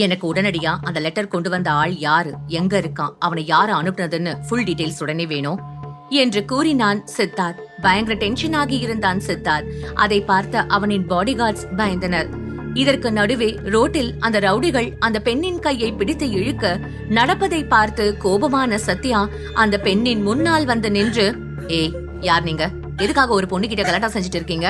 எனக்கு உடனடியா அந்த லெட்டர் கொண்டு வந்த ஆள் யாரு? எங்க இருக்கான்? அவனை யாரு அனுப்புனதுன்னு ஃபுல் டீடைல்ஸ் உடனே வேணும். என்று கூறினான் சித்தார் பயங்கர டென்ஷன் ஆகி இருந்தான் சித்தார் அதை பார்த்த அவனின் பாடிகார்ட்ஸ் பயந்தனர். இதற்கு நடுவே ரோட்டில் அந்த ரவுடிகள் அந்த பெண்ணின் கையை பிடித்து இழுக்க நடப்பதை பார்த்து கோபமான சத்யா அந்த பெண்ணின் முன்னால் வந்து நின்று ஏய் யார் நீங்க? எதுக்காக ஒரு பொண்ணு கிட்ட கலாட்டா செஞ்சுட்டு இருக்கீங்க?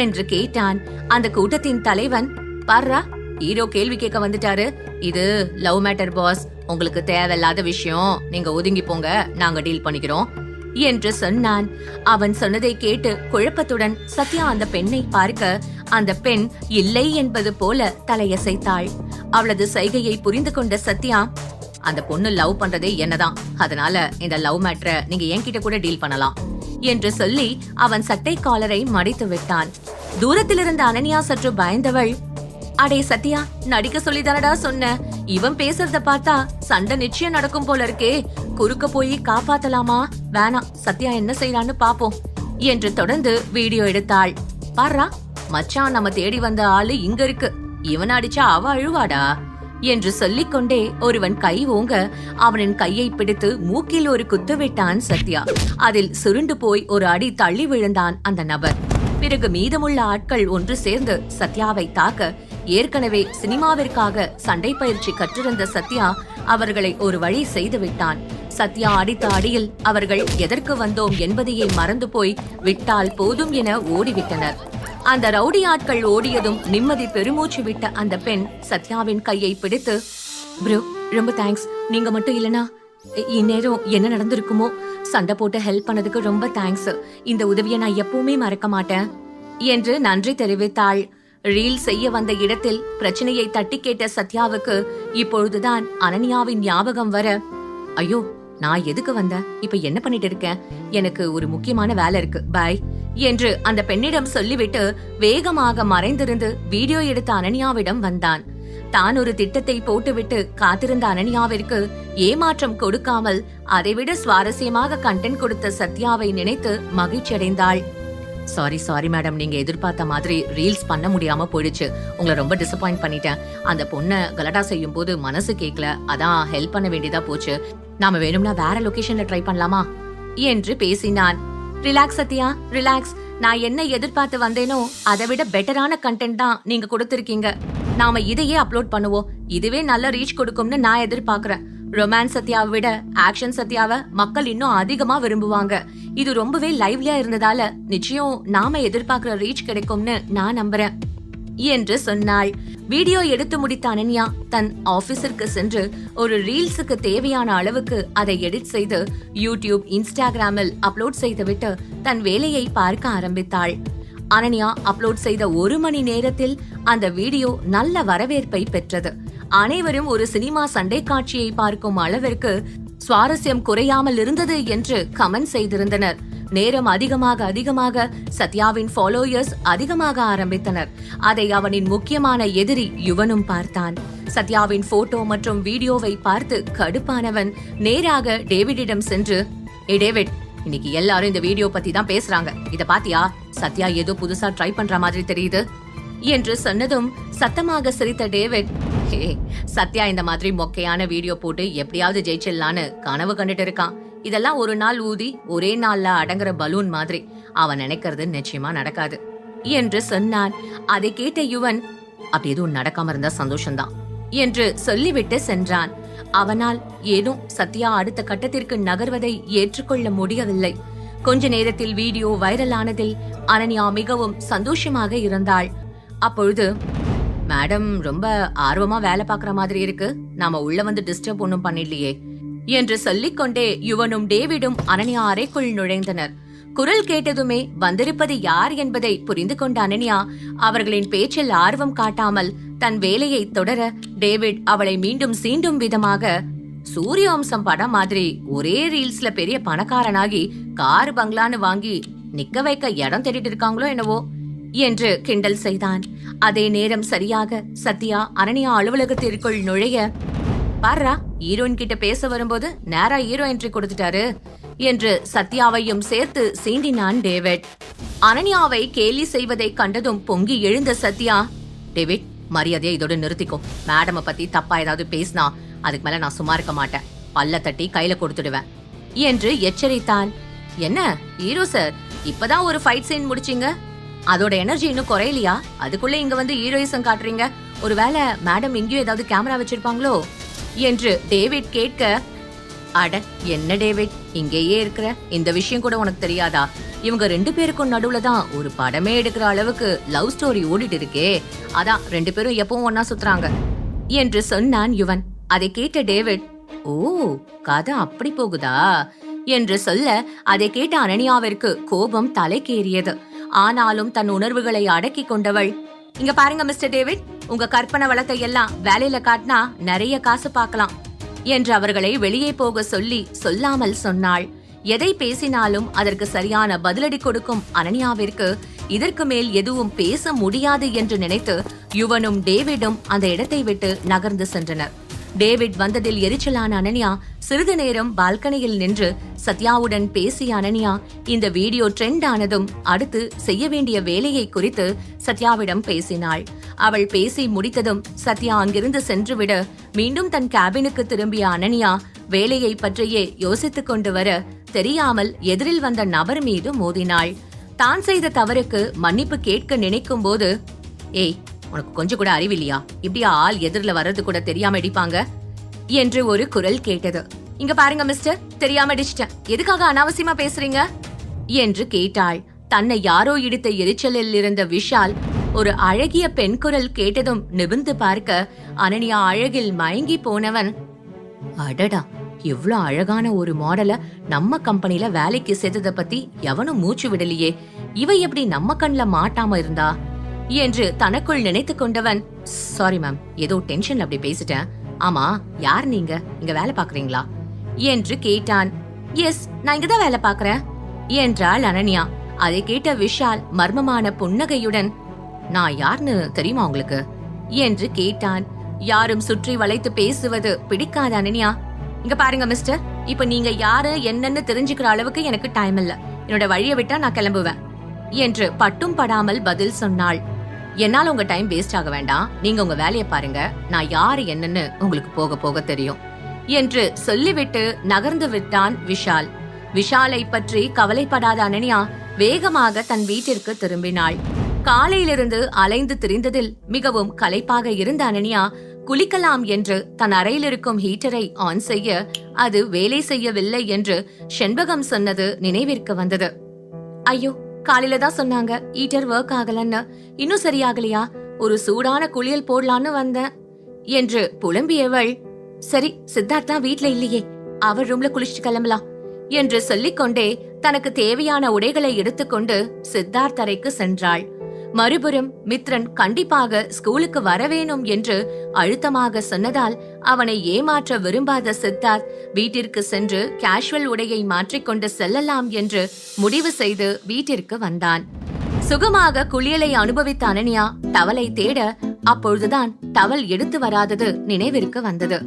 என்று கேட்டான். அந்த கூட்டத்தின் தலைவன் பார்றா ஹீரோ கேள்வி கேட்க வந்துட்டாரு. இது லவ் மேட்டர் பாஸ். உங்களுக்கு தேவையில்லாத விஷயம். நீங்க ஒதுங்கி போங்க. நாங்க டீல் பண்ணிக்கிறோம். என்று சொன்னான். அவன் சொன்னதை கேட்டு குழப்பத்துடன் சத்யா அந்த பெண்ணை பார்க்க அந்த பெண் இல்லை என்பது போல தலையசைத்தாள். அவளது சைகையை புரிந்து கொண்ட சத்யா அந்த பொண்ணு லவ் பண்றதே என்னதான். அதனால இந்த லவ் மேட்டரை நீங்க என்கிட்ட கூட டீல் பண்ணலாம். என்று சொல்லி அவன் சட்டை காலரை மடித்து விட்டான். தூரத்திலிருந்த அனன்யா சற்று பயந்தவள் அடே சத்யா நடிக்க சொல்லிதானடா சொன்ன. இவன் பேசுறத பார்த்தா சண்டை நிச்சயம் நடக்கும் போல இருக்கே. குறுக்க போய் காப்பாத்தலாமா? வேணாம் சத்யா என்ன செய்யறான்னு பாப்போம் என்று தொடர்ந்து வீடியோ எடுத்தாள். பாருடா மச்சான் நம்ம தேடி வந்த ஆளு இங்க இருக்கு. இவன் அடிச்சா அவ அழுவாடா? என்று சொல்லிக்கொண்டே ஒருவன் கை ஓங்க அவனின் கையை பிடித்து மூக்கில் ஒரு குத்து விட்டான் சத்யா. அதில் சுருண்டு போய் ஒரு அடி தள்ளி விழுந்தான் அந்த நபர். பிறகு மீதமுள்ள ஆட்கள் ஒன்று சேர்ந்து சத்யாவை தாக்க ஏற்கனவே சினிமாவிற்காக சண்டை பயிற்சி கற்றிருந்த சத்யா அவர்களை ஒரு வழி செய்துவிட்டான். சத்யா அடித்த அடியில் அவர்கள் எதற்கு வந்தோம் என்பதையே மறந்து போய் விட்டால் போதும் என ஓடிவிட்டனர். அந்த ரவுடி ஆட்கள் ஓடியதும் நிம்மதி பெருமூச்சு விட்ட அந்த பெண் சத்யாவின் கையை பிடித்து ப்ரோ ரொம்ப தேங்க்ஸ். நீங்க மட்டும் இல்லனா இந்நேரம் என்ன நடந்திருக்குமோ? சண்டை போட்டு ஹெல்ப் பண்ணதுக்கு ரொம்ப தேங்க்ஸ். இந்த உதவியை நான் எப்பவுமே மறக்க மாட்டேன். என்று நன்றி தெரிவித்தாள் ரீல் செய்ய வந்த இடத்தில் பிரச்சனையை தட்டி கேட்ட சத்யாவுக்கு இப்பொழுதுதான் அனன்யாவின் ஞாபகம் வர ஐயோ நான் எதுக்கு வந்த? இப்ப என்ன பண்ணிட்டு இருக்கேன் எனக்கு ஒரு முக்கியமான வேலை இருக்கு. பாய் என்று அந்த பெண்ணிடம் சொல்லிவிட்டு வேகமாக மறைந்திருந்து வீடியோ எடுத்த அனன்யாவிடம் வந்தான். தான் ஒரு திட்டத்தை போட்டுவிட்டு காத்திருந்த அனன்யாவிற்கு ஏமாற்றம் கொடுக்காமல் அதைவிட சுவாரஸ்யமாக கண்டென்ட் கொடுத்த சத்யாவை நினைத்து மகிழ்ச்சியடைந்தாள். சாரி சாரி மேடம் நீங்க எதிர்பார்த்த மாதிரி ரீல்ஸ் பண்ண முடியாம போயிடுச்சு. உங்களை ரொம்ப டிசப்பாயிண்ட் பண்ணிட்டேன். அந்த பொண்ணை கலட்டா செய்யும் போது மனசு கேட்கல அதான் ஹெல்ப் பண்ண வேண்டியதா போச்சு. நாம வேணும்னா வேற லொகேஷன்ல ட்ரை பண்ணலாமா? என்று பேசினான். ரிலாக்ஸ் சத்யா. ரிலாக்ஸ் நான் என்ன எதிர்பார்த்து வந்தேனோ அதை விட பெட்டரான கண்டென்ட் தான் நீங்க கொடுத்திருக்கீங்க. நாம இதையே அப்லோட் பண்ணுவோம். இதுவே நல்ல ரீச் கொடுக்கும்னு நான் எதிர்பார்க்கறேன். ரொமான்ஸ் சத்யாவை விட ஆக்ஷன் சத்யாவை மக்கள் இன்னும் அதிகமா விரும்புவாங்க. இது ரொம்பவே லைவ்லியா இருந்ததால நிச்சயம் நாம எதிர்பார்க்கிற ரீச் கிடைக்கும்னு நான் நம்புறேன் என்று சொன்னாள். வீடியோ எடுத்து முடித்த அனன்யா தன் ஆபீஸிற்கு சென்று ஒரு ரீல்ஸுக்கு தேவையான அளவுக்கு அதை எடிட் செய்து யூடியூப் இன்ஸ்டாகிராமில் அப்லோட் செய்துவிட்டு தன் வேலையை பார்க்க ஆரம்பித்தாள். அனன்யா அப்லோட் செய்த ஒரு மணி நேரத்தில் அந்த வீடியோ நல்ல வரவேற்பை பெற்றது. அனைவரும் ஒரு சினிமா சண்டை காட்சியை பார்க்கும் அளவிற்கு சுவாரஸ்யம் குறையாமல் இருந்தது என்று கமெண்ட் செய்திருந்தனர். நேரம் அதிகமாக அதிகமாக சத்யாவின் ஃபாலோயர்ஸ் அதிகமாக ஆரம்பித்தனர். அதை அவனின் முக்கியமான எதிரி யுவனும் பார்த்தான். சத்யாவின் போட்டோ மற்றும் வீடியோவை பார்த்து கடுப்பானவன் நேராக டேவிடிடம் சென்று ஏ டேவிட் இன்னைக்கு எல்லாரும் இந்த வீடியோ பத்தி தான் பேசுறாங்க. இத பாத்தியா? சத்யா ஏதோ புதுசா ட்ரை பண்ற மாதிரி தெரியுது. என்று சொன்னதும் சத்தமாக சிரித்த டேவிட் ஹே சத்யா இந்த மாதிரி மொக்கையான வீடியோ போட்டு எப்படியாவது ஜெயிச்சிடலான்னு கனவு கண்டுட்டு இருக்கான். இதெல்லாம் ஒரு நாள் ஊதி ஒரே நாள்ல அடங்குற பலூன் மாதிரி. அவன் நினைக்கிறது நிச்சயமா நடக்காது. என்று சொன்னான். அதை கேட்ட யுவன் அப்படி எதுவும் நடக்காம இருந்தா சந்தோஷம்தான். என்று சொல்லிவிட்டு சென்றான். அவனால் ஏதும் சத்யா அடுத்த கட்டத்திற்கு நகர்வதை ஏற்றுக்கொள்ள முடியவில்லை. கொஞ்ச நேரத்தில் வீடியோ வைரலானதில் அனன்யா மிகவும் சந்தோஷமாக இருந்தாள். அப்பொழுது மேடம் ரொம்ப ஆர்வமா வேலை பார்க்குற மாதிரி இருக்கு. நாம உள்ள வந்து டிஸ்டர்ப் ஒன்றும் பண்ணிடலையே. என்று சொல்லிக்கொண்டே யுவனும் டேவிடும் அனன்யா அறைக்குள் நுழைந்தனர். குரல் கேட்டதுமே வந்திருப்பது யார் என்பதை புரிந்து கொண்ட அனன்யா அவர்களின் பேச்சில் ஆர்வம் காட்டாமல் தன் வேலையை தொடர டேவிட் அவளை மீண்டும் சீண்டும் விதமாக சூரிய வம்சம் படம் மாதிரி ஒரே ரீல்ஸ்ல பெரிய பணக்காரனாகி கார் பங்களான்னு வாங்கி நிக்க வைக்க இடம் தேடிட்டு இருக்காங்களோ என்னவோ என்று கிண்டல் செய்தான். அதே நேரம் சரியாக சத்யா அரண்யா அலுவலகத்திற்குள் நுழைய பாரா ஹீரோயின் கிட்ட பேச வரும்போது நேரா ஹீரோ என்ட்ரி கொடுத்துட்டாரு என்று சத்யாவையும் சேர்த்து சீண்டினான் டேவிட். அனன்யாவை கேலி செய்வதை கண்டதும் பொங்கி எழுந்த சத்யா டேவிட் மரியாதையை இதோட நிறுத்திக்கோ. மேடமை பத்தி தப்பா ஏதாவது பேசினா அதுக்கு மேல நான் சும்மா இருக்க மாட்டேன். பல்ல தட்டி கையில கொடுத்துடுவேன் என்று எச்சரித்தான். என்ன ஹீரோ சார் இப்பதான் ஒரு ஃபைட் சீன் முடிச்சீங்க? அதோட எனர்ஜி இன்னும் குறையலையா? அதுக்குள்ள இங்க வந்து ஹீரோயிசம் காட்டுறீங்க. ஒருவேளை மேடம் எங்கேயோ ஏதாவது கேமரா வச்சிருப்பாங்களோ? என்று டேவிட் கேட்க அட என்ன டேவிட்? இங்கேயே இருக்கிற? இந்த விஷயம் கூட உனக்கு தெரியாதா? இவங்க ரெண்டு பேருக்கும் நடுவுல தான் ஒரு படமே எடுக்கிற அளவுக்கு லவ் ஸ்டோரி ஓடிட்டு இருக்கே. அதான் ரெண்டு பேரும் எப்பவும் ஒன்னா சுத்துறாங்க. என்று சொன்னான் யுவன். அதை கேட்ட டேவிட் ஓ கதை அப்படி போகுதா? என்று சொல்ல அதை கேட்ட அனனியாவிற்கு கோபம் தலைக்கேறியது. ஆனாலும் தன் உணர்வுகளை அடக்கி கொண்டவள். இங்க பாருங்க மிஸ்டர் டேவிட். உங்க கற்பனை வளத்தை எல்லாம் வேலையில காட்டினா நிறைய காசு பார்க்கலாம் என்று அவர்களை வெளியே போக சொல்லி சொல்லாமல் சொன்னாள். எதை பேசினாலும் அதற்கு சரியான பதிலடி கொடுக்கும் அனன்யாவிற்கு இதற்கு மேல் எதுவும் பேச முடியாது என்று நினைத்து யுவனும் டேவிடும் அந்த இடத்தை விட்டு நகர்ந்து சென்றனர். டேவிட் வந்ததில் எரிச்சலான அனன்யா சிறிது நேரம் பால்கனியில் நின்று சத்யாவுடன் பேசிய அனன்யா இந்த வீடியோ ட்ரெண்ட் ஆனதும் அடுத்து செய்ய வேண்டிய வேலையை குறித்து சத்யாவிடம் பேசினாள். அவள் பேசி முடித்ததும் சத்யா அங்கிருந்து சென்றுவிட மீண்டும் தன் கேபினுக்கு திரும்பிய அனன்யா வேலையை பற்றியே யோசித்துக் கொண்டு வர தெரியாமல் எதிரில் வந்த நபர் மீது மோதினாள். தான் செய்த தவறுக்கு மன்னிப்பு கேட்க நினைக்கும் போது ஏய் உனக்கு கொஞ்சம் கூட அறிவில்லையா? இப்படி ஆள் எதிரில வர்றது கூட தெரியாம அடிப்பாங்க என்று ஒரு குரல் கேட்டது. இங்க பாருங்க மிஸ்டர் தெரியாம அடிச்சிட்டேன் எதுக்காக அனாவசியமா பேசுறீங்க? என்று கேட்டாள். தன்னை யாரோ இடித்த எரிச்சலில் இருந்த விஷால் ஒரு அழகிய பெண் குரல் கேட்டதும் நிமிர்ந்து பார்க்க அனனியா அழகில் மயங்கி போனவன் அடடா இவ்ளோ அழகான ஒரு மாடல நம்ம கம்பெனில வேலைக்கு சேர்த்ததை பத்தி எவனும் மூச்சு விடலையே. இவ எப்படி நம்ம கண்ணில் மாட்டாம இருந்தா? என்று தனக்குள் நினைத்து கொண்டவன் சாரி மேம் ஏதோ டென்ஷன்ல அப்படி பேசிட்டேன். ஆமா யார் நீங்க? இங்க வேலை பாக்குறீங்களா என்று கேட்டான். எஸ் நான் இங்கதான் வேலை பாக்குறேன் என்றாள் அனன்யா. அதை கேட்ட விஷால் மர்மமான புன்னகையுடன் நான் யார்னு தெரியுமா உங்களுக்கு? என்று கேட்டான். யாரும் சுற்றி வளைத்து பேசுவது பிடிக்காத அனன்யா. இங்க பாருங்க மிஸ்டர் இப்ப நீங்க யாரு என்னன்னு தெரிஞ்சுக்கிற அளவுக்கு எனக்கு டைம் இல்ல. என்னோட வழியை விட்டா நான் கிளம்புவேன் என்று பட்டும் படாமல் பதில் சொன்னாள். என்னால உங்க டைம் வேஸ்ட் ஆக வேண்டாம். நீங்க உங்க வேலையை பாருங்க. நான் யாரு என்னன்னு உங்களுக்கு போக போக தெரியும். என்று சொல்லிவிட்டு நகர்ந்து விட்டான் விஷால். விஷாலை பற்றி கவலைப்படாத அனன்யா வேகமாக தன் வீட்டிற்கு திரும்பினாள். காலையிலிருந்து அலைந்து திரிந்ததில் மிகவும் களைப்பாக இருந்த அனன்யா குளிக்கலாம் என்று தன் அறையில் இருக்கும் ஹீட்டரை ஆன் செய்ய அது வேலை செய்யவில்லை என்று செண்பகம் சொன்னது நினைவிற்கு வந்தது. ஐயோ காலையில தான் சொன்னாங்க ஹீட்டர் ஒர்க் ஆகலன்னு. இன்னும் சரியாகலையா? ஒரு சூடான குளியல் போடலான்னு வந்தேன் என்று புலம்பியவள் சரி சித்தார்த் தான் வீட்ல இல்லையே அவர் ரூம்ல குளிச்சுட்டு கிளம்பலாம் என்று சொல்லிக்கொண்டே தனக்கு தேவையான உடைகளை எடுத்துக்கொண்டு சித்தார்த் அறைக்கு சென்றாள். மறுபுறம் மித்ரன் கண்டிப்பாக ஸ்கூலுக்கு வரவேணும் என்று அழுத்தமாக சொன்னதால் அவனை ஏமாற்ற விரும்பாத சித்தார்த் வீட்டிற்கு சென்று கேஷுவல் உடையை மாற்றிக்கொண்டு செல்லலாம் என்று முடிவு செய்து வீட்டிற்கு வந்தான். சுகமாக குளியலை அனுபவித்த அனன்யா டவலை தேட அப்பொழுதுதான் டவல் எடுத்து வராதது நினைவிற்கு வந்தது.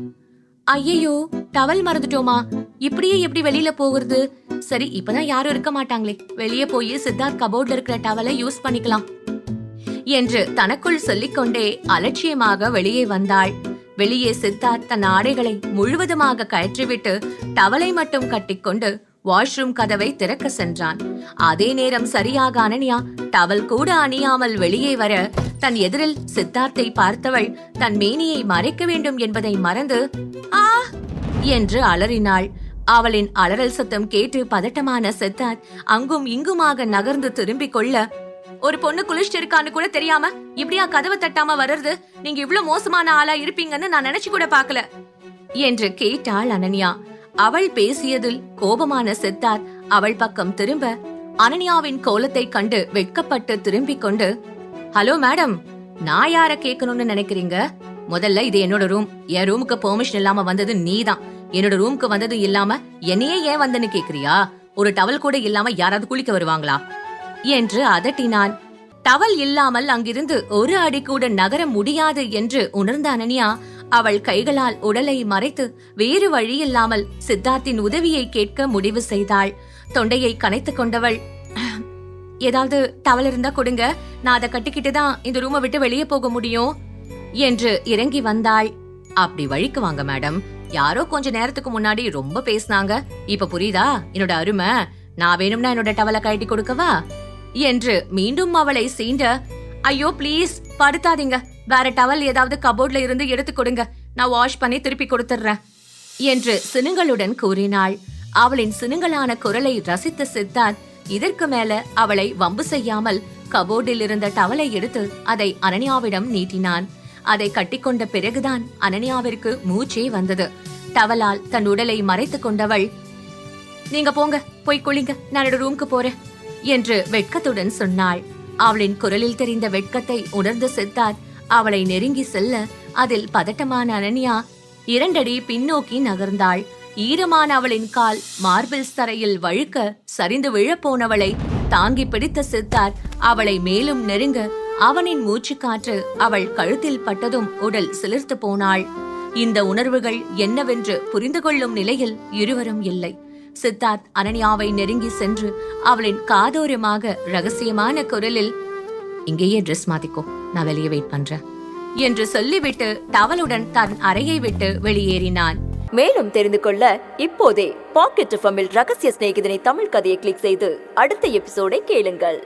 ஐயையோ டவல் மறந்துட்டோமா? இப்படியே எப்படி வெளியில போகிறது? சரி இப்பதான் யாரும் இருக்க மாட்டாங்களே. வெளியே போய் சித்தார்த் கபோர்ட்ல இருக்கிற டவலை யூஸ் பண்ணிக்கலாம். என்று தனக்குள் சொல்லிக்கொண்டே அலட்சியமாக வெளியே வந்தாள். வெளியே சித்தார்த் தன் ஆடைகளை முழுவதுமாக கயற்றிவிட்டு டவலை மட்டும் கட்டிக்கொண்டு வாஷ்ரூம் கதவை திறக்க சென்றான். அதே நேரம் சரியாக அனன்யா டவல் கூட அணியாமல் வெளியே வர தன் எதிரில் சித்தார்த்தை பார்த்தவள் தன் மேனியை மறைக்க வேண்டும் என்பதை மறந்து ஆ! என்று அலறினாள். அவளின் அலறல் சத்தம் கேட்டு பதட்டமான சித்தார்த் அங்கும் இங்குமாக நகர்ந்து திரும்பிக் கொள்ள ஒரு பொண்ணு குளிச்சுட்டு இருக்கான்னு கூட தெரியாம இப்படியா கதவை தட்டாம வர்றது? நீங்க இவ்ளோ மோசமான ஆளா இருப்பீங்கன்னு நான் நினைச்சு கூட பாக்கல என்று கேட்டாள் அனன்யா. அவள் பேசியதில் கோபமான சித்தார் அவள் பக்கம் திரும்ப அனன்யாவின் கோலத்தை கண்டு வெட்கப்பட்டு திரும்பிக் கொண்டு ஹலோ மேடம் நான் யார கேட்கணும்னு நினைக்கிறீங்க? முதல்ல இது என்னோட ரூம். என் ரூமுக்கு பெர்மிஷன் இல்லாம வந்தது நீதான். என்னோட ரூமுக்கு வந்தது இல்லாம என்னையே ஏன் வந்தன்னு கேக்குறியா? ஒரு டவல் கூட இல்லாம யாராவது குளிக்க வருவாங்களா? என்று அதட்டினான். டவல் இல்லாமல் அங்கிருந்து ஒரு அடி கூட நகர முடியாது என்று உணர்ந்த அனன்யா அவள் கைகளால் உடலை மறைத்து வேறு வழியில்லாமல் சித்தார்த்தின் உதவியை கேட்க முடிவு செய்தாள். தொண்டையை கனைத்துக் கொண்டவள் ஏதாவது டவல் இருந்தா கொடுங்க. நான் அதை கட்டிக்கிட்டு தான் இந்த ரூமை விட்டு வெளியே போக முடியும் என்று இறங்கி வந்தாள். அப்படி வழிக்கு வாங்க மேடம். யாரோ கொஞ்ச நேரத்துக்கு முன்னாடி ரொம்ப பேசினாங்க. இப்ப புரியுதா? என்னோட அருமை. நான் வேணும்னா என்னோட டவலை கழட்டி கொடுக்கவா? என்று மீண்டும் அவளை சீண்ட ஐயோ ப்ளீஸ் படுத்தாதீங்க. வேற டவல் ஏதாவது கபோர்ட்ல இருந்து எடுத்து கொடுங்க. நான் வாஷ் பண்ணி திருப்பி கொடுத்துட்றேன் என்று சினுங்களுடன் கூறினாள். அவளின் சினுங்களான குரலை ரசித்த சித்தார்த் இதற்கு மேல அவளை வம்பு செய்யாமல் கபோர்டில் இருந்த டவலை எடுத்து அதை அனன்யாவிடம் நீட்டினான். அதை கட்டிக்கொண்ட பிறகுதான் அனன்யாவிற்கு மூச்சே வந்தது. டவலால் தன் உடலை மறைத்துக் கொண்டவள் நீங்க போங்க போய் குளிங்க. நான் என்னோட ரூம்க்கு போறேன். என்று வெட்கத்துடன் சொன்னாள். அவளின் குரலில் தெரிந்த வெட்கத்தை உணர்ந்து சித்தார்த் அவளை நெருங்கி செல்ல அதில் பதட்டமான அனன்யா இரண்டடி பின்னோக்கி நகர்ந்தாள். ஈரமான அவளின் கால் மார்பிள்ஸ் தரையில் வழுக்க சரிந்து விழப்போனவளை தாங்கி பிடித்த சித்தார்த் அவளை மேலும் நெருங்க அவனின் மூச்சுக்காற்று அவள் கழுத்தில் பட்டதும் உடல் சிலிர்த்து போனாள். இந்த உணர்வுகள் என்னவென்று புரிந்து கொள்ளும் நிலையில் இருவரும் இல்லை. சித்தார்த் அனன்யாவை நெருங்கி சென்று அவளின் காதோரமாக ரகசியமான குரலில் இங்கேயே ட்ரெஸ் மாத்திக்கோ நான் வெளியே வெயிட் பண்றேன் என்று சொல்லிவிட்டு டவலுடன் தன் அறையை விட்டு வெளியேறினான். மேலும் தெரிந்து கொள்ள இப்போதே பாக்கெட் எஃப்எம்மில் ரகசிய சிநேகிதனை தமிழ் கதையை கிளிக் செய்து அடுத்த எபிசோடை கேளுங்கள்.